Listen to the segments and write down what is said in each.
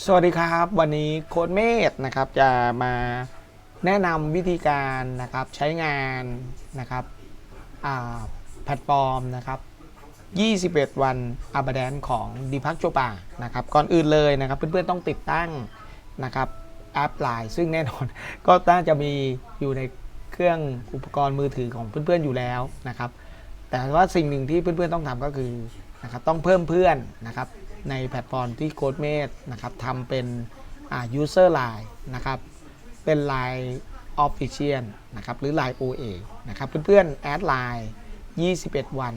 สวัสดีครับ วันนี้โค้ดเมธนะครับจะมาแนะนำวิธีการนะครับใช้งานนะครับแพลตฟอร์มนะครับ 21 วันอาบาแดนของดีพักโจปานะครับก่อนอื่นเลยนะครับ เพื่อนๆต้องติดตั้งนะครับแอปไลน์ซึ่งแน่นอน ก็น่าจะมีอยู่ในเครื่องอุปกรณ์มือถือของเพื่อนๆอยู่แล้วนะครับ แต่ว่าสิ่งหนึ่งที่เพื่อนๆต้องทำก็คือนะครับต้องเพิ่มเพื่อนนะครับ ในแพลตฟอร์มที่โค้ดเมดนะครับทำเป็นอ่า user line นะครับ เป็น Line Official นะครับ หรือ Line OA นะครับ เพื่อนๆ แอดไลน์21 วัน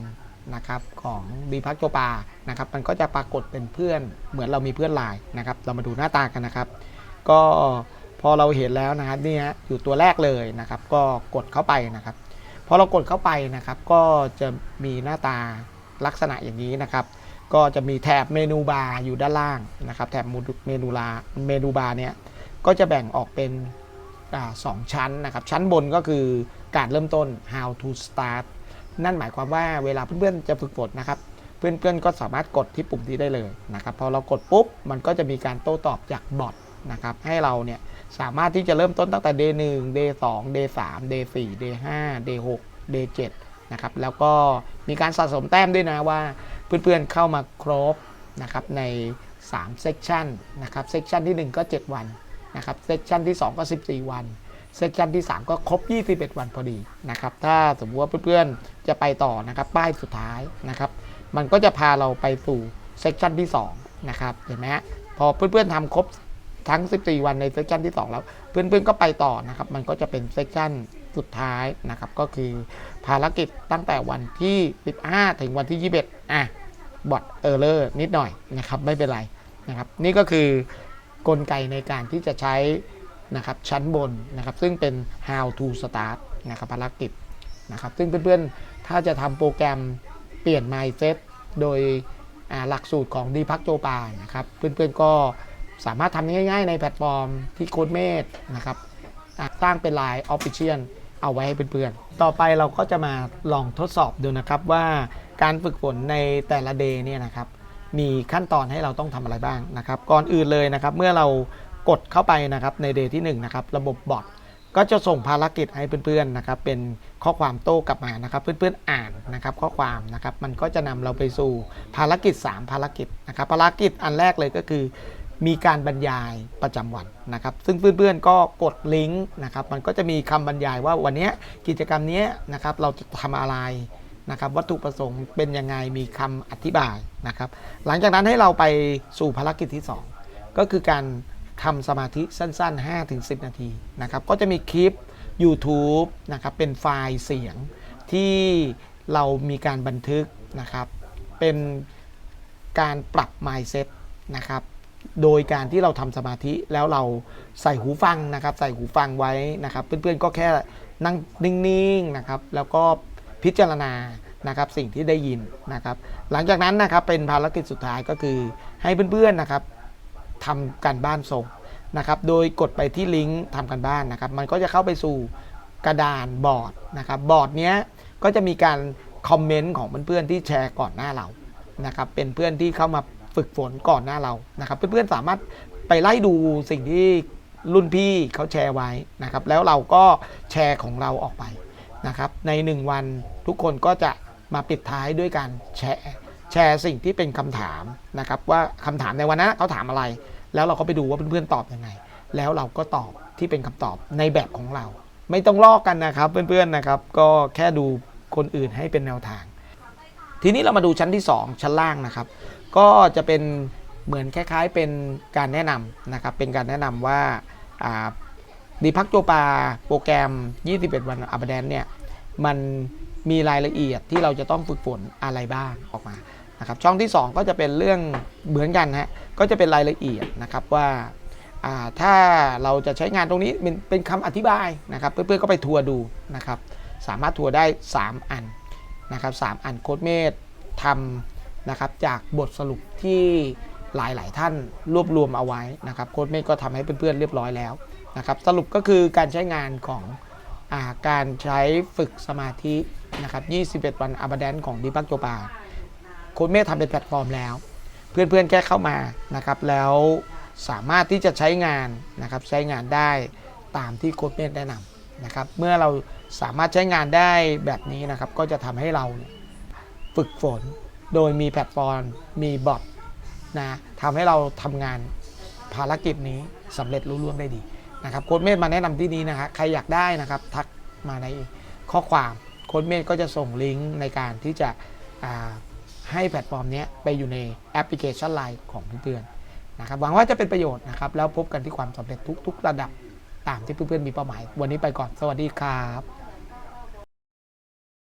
นะครับของดีพักโจปานะครับ มันก็จะปรากฏเป็นเพื่อนเหมือนเรามีเพื่อนไลน์นะครับ เรามาดูหน้าตากันนะครับ ก็พอเราเห็นแล้วนะครับนี่ฮะอยู่ตัวแรกเลยนะครับ ก็กดเข้าไปนะครับพอเรากดเข้าไปนะครับ ก็จะมีหน้าตาลักษณะอย่างนี้นะครับ ก็จะมีแถบเมนูบาร์อยู่ด้านล่างนะครับ แถบเมนูลาเมนูบาร์เนี่ยก็จะแบ่งออกเป็นอสองชั้นนะครับ ชั้นบนก็คือการเริ่มต้น how to start นั่นหมายความว่าเวลาเพื่อนๆจะฝึกฝนนะครับ เพื่อนๆก็สามารถกดที่ปุ่มนี้ได้เลยนะครับ พอเรากดปุ๊บ มันก็จะมีการโต้ตอบจากบอทนะครับ ให้เราเนี่ยสามารถที่จะเริ่มต้นตั้งแต่ day 1 day 2 day 3 day 4 day 5 day 6 day 7นะครับ แล้วก็มีการสะสมแต้มด้วยนะว่า เพื่อนๆเข้ามาครบนะครับใน3 section นะครับ section ที่ 1 ก็ 7 วันนะครับ section ที่ 2 ก็ 14 วัน section ที่ 3 ก็ครบ 21 วันพอดีนะครับถ้าสมมติว่าเพื่อนๆจะไปต่อนะครับป้ายสุดท้ายนะครับมันก็จะพาเราไปสู่ section ที่2นะครับเห็นไหมฮะพอเพื่อนๆทำครบทั้ง 14 วันใน section ที่ 2 แล้ว เพื่อนๆก็ไปต่อนะครับมันก็จะเป็น section สุดท้ายนะครับก็คือภารกิจตั้งแต่วันที่ 15 ถึงวันที่ 21อะ บอทเออร์เลอร์นิดหน่อยนะครับไม่เป็นไรนะครับนี่ก็คือกลไกในการที่จะใช้นะครับชั้นบนนะครับซึ่งเป็น how to start นะครับภารกิจนะครับซึ่งเพื่อนๆ ถ้าจะทำโปรแกรมเปลี่ยน mindset โดยหลักสูตรของดีพักโจปานะครับเพื่อนๆก็สามารถทำง่ายๆ ในแพลตฟอร์มที่โค้ดเมดนะครับสร้างเป็น Line Official เอาไว้ให้เพื่อนๆ ต่อไปเราก็จะมาลองทดสอบดูนะครับว่าการฝึกฝนในแต่ละเดย์เนี่ยนะครับมีขั้นตอนให้เราต้องทำอะไรบ้างนะครับ ก่อนอื่นเลยนะครับเมื่อเรากดเข้าไปนะครับในเดย์ที่1นะครับระบบบอทก็จะส่งภารกิจให้เพื่อนๆนะครับเป็นข้อความโต้กลับมานะครับ เพื่อนๆอ่านนะครับข้อความนะครับมันก็จะนำเราไปสู่ภารกิจ 3 ภารกิจนะครับภารกิจอันแรกเลยก็คือ มีการบรรยายประจำวันนะครับ ซึ่งเพื่อนๆก็กดลิงก์นะครับ มันก็จะมีคำบรรยายว่าวันนี้กิจกรรมนี้นะครับ เราจะทำอะไรนะครับ วัตถุประสงค์เป็นยังไงมีคำอธิบายนะครับ หลังจากนั้นให้เราไปสู่ภารกิจที่ 2 ก็คือการทำสมาธิสั้น ๆ 5-10 นาทีนะครับ ก็จะมีคลิป YouTube นะครับ เป็นไฟล์เสียงที่เรามีการบันทึกนะครับ เป็นการปรับ mindset นะครับ โดยการที่เราทำสมาธิแล้วเราใส่หูฟังนะครับ ใส่หูฟังไว้นะครับ เพื่อนๆก็แค่นั่งนิ่งๆนะครับ แล้วก็พิจารณานะครับสิ่งที่ได้ยินนะครับ หลังจากนั้นนะครับเป็นภารกิจสุดท้ายก็คือให้เพื่อนๆนะครับทำการบ้านส่งนะครับ โดยกดไปที่ลิงก์ทำการบ้านนะครับ มันก็จะเข้าไปสู่กระดานบอร์ดนะครับ บอร์ดเนี้ยก็จะมีการคอมเมนต์ของเพื่อนๆที่แชร์ก่อนหน้าเรานะครับ เป็นเพื่อนที่เข้ามา ฝึกฝนก่อนหน้าเรานะครับ เพื่อนๆสามารถไปไล่ดูสิ่งที่รุ่นพี่เขาแชร์ไว้นะครับ แล้วเราก็แชร์ของเราออกไปนะครับ ใน 1 วันทุกคนก็จะมาปิดท้ายด้วยการแชร์แชร์สิ่งที่เป็นคำถามนะครับ ว่าคำถามในวันนั้นเขาถามอะไร แล้วเราก็ไปดูว่าเพื่อนๆตอบยังไง แล้วเราก็ตอบที่เป็นคำตอบในแบบของเรา ไม่ต้องลอกกันนะครับ เพื่อนๆนะครับ ก็แค่ดูคนอื่นให้เป็นแนวทาง ทีนี้เรามาดูชั้นที่ 2 ชั้นล่างนะครับ ก็จะเป็นเหมือนคล้าย ๆ เป็นการแนะนำนะครับ เป็นการแนะนำว่าดีพักโจปาโปรแกรม 21 วันอัปเดตเนี่ย มันมีรายละเอียดที่เราจะต้องฝึกฝนอะไรบ้างออกมานะครับช่องที่ 2 ก็จะเป็นเรื่องเหมือนกันฮะก็จะเป็นรายละเอียดนะครับว่าถ้าเราจะใช้งานตรงนี้เป็นเป็นคำอธิบายนะครับ เพื่อนๆก็ไปทัวร์ดูนะครับ สามารถทัวร์ได้ 3 อันนะครับสามอันโค้ดเมธทำ นะครับจากบทสรุปที่หลายๆ ท่านรวบรวมเอาไว้นะครับโค้ดเมธก็ทำให้เพื่อนๆเรียบร้อยแล้วนะครับสรุปก็คือการใช้งานของอาการใช้ฝึกสมาธินะครับ 21 วันอับดนของดีปักโจปาโค้ดเมธทำเป็นแพลตฟอร์มแล้ว เพื่อนๆแค่เข้ามานะครับแล้วสามารถที่จะใช้งานนะครับใช้งานได้ตามที่โค้ชเมธแนะนำนะครับเมื่อเราสามารถใช้งานได้แบบนี้นะครับก็จะทำให้เราฝึกฝน โดยมีแพลตฟอร์ม มีบอทนะทำให้เราทำงานภารกิจนี้สำเร็จรุ่ร่วงได้ดีนะครับโค้ชเมธมาแนะนำที่นี้นะฮะใครอยากได้นะครับทักมาในข้อความโค้ชเมธก็จะส่งลิงก์ในการที่จะให้แพลตฟอร์มนี้ไปอยู่ในแอปพลิเคชันไลน์ของเพื่อนๆนะครับหวังว่าจะเป็นประโยชน์นะครับแล้วพบกันที่ความสำเร็จทุก ๆ ระดับตามที่เพื่อนๆมีเป้าหมาย วันนี้ไปก่อนสวัสดีครับ